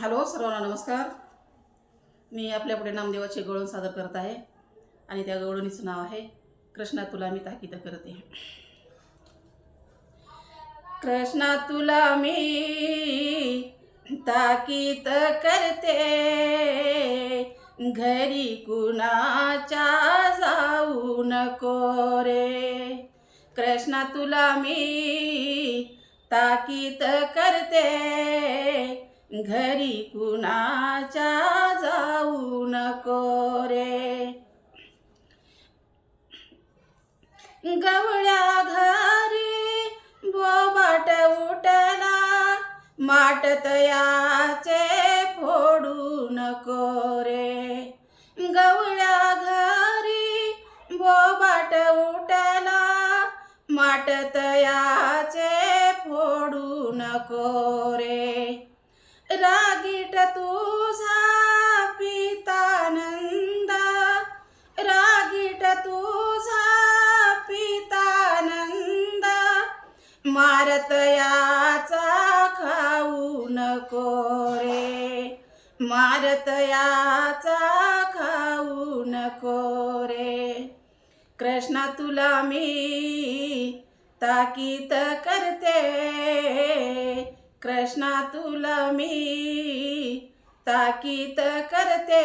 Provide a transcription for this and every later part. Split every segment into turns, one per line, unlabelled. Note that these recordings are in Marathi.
हॅलो सर्वांना नमस्कार. मी आपल्यापुढे नामदेवाचे गवळण सादर करत आहे आणि त्या गवळणीचं नाव आहे कृष्णा तुला मी ताकीद करते. कृष्णा तुला मी ताकीद करते. घरी कुणाच्या जाऊ नको रे. कृष्णा तुला मी ताकीद करते. घरी कुणाच्या जाऊ नको रे. गवळ्या घरी बोबाट उठला माटत याचे फोडू नको रे. गवळ्या घरी बोबाट उठला माटत याचे फोडू नको रे. रागीट तुझा पितानंदा. रागीट तुझा पितानंद. मारत याचा खाऊ नको रे. मारतयाचा खाऊ नको रे. कृष्णा तुला मी ताकीत करते. कृष्णा तुला मी ताकीद करते.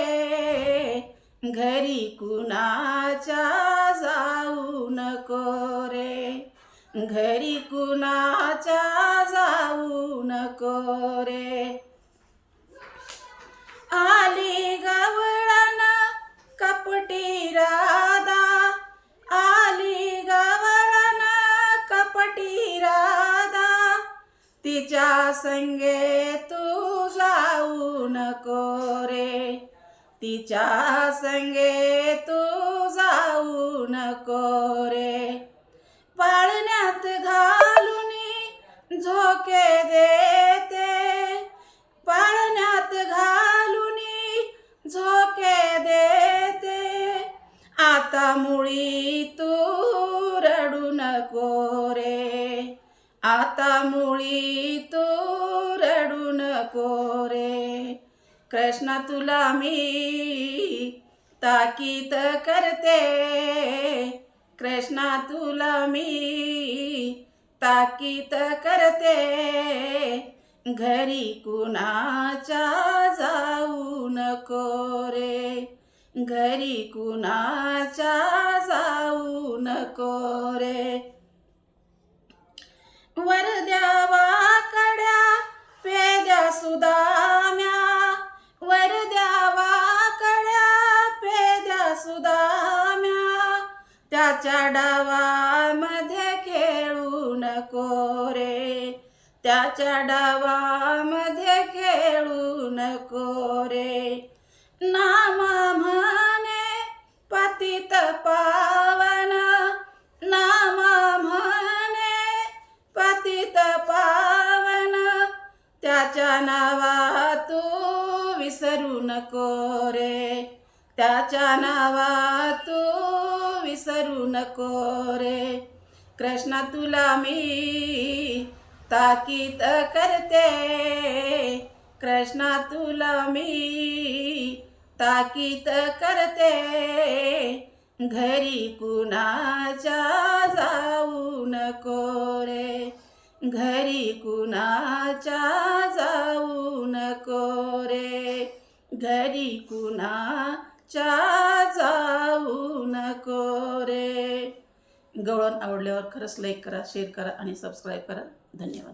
घरी कुणाच्या जाऊ नको रे. घरी कुणाच्या जाऊ नको रे. संगे तू जाऊ नको रे. तिच्या संगे तू जाऊ नको रे. पाळण्यात घालून झोके दे आता मुळी तू रडू नको रे. कृष्णा तुला मी ताकीत करते. कृष्णा तुला मी ताकीत करते. घरी कुणाच्या जाऊ नको रे. घरी कुणाच्या जाऊ नको रे. त्याच्या डावामध्ये खेळू नको रे. त्याच्या डावामध्ये खेळू नको रे. नामा म्हणे पतित पावन. नामा म्हणे पतित पावन. त्याच्या नावा तू विसरू नको रे. त्याच्या नावा तू विसरू नको रे. कृष्णा तुला मी ताकीत करते. कृष्णा तुला मी ताकीत करते. घरी कुणाच्या जाऊ नको रे. घरी कुणाच्या जाऊ नको रे. घरी कुणाच्या गवळण आवडल्यावर खरंच लाईक करा शेअर करा आणि सबस्क्राईब करा. धन्यवाद.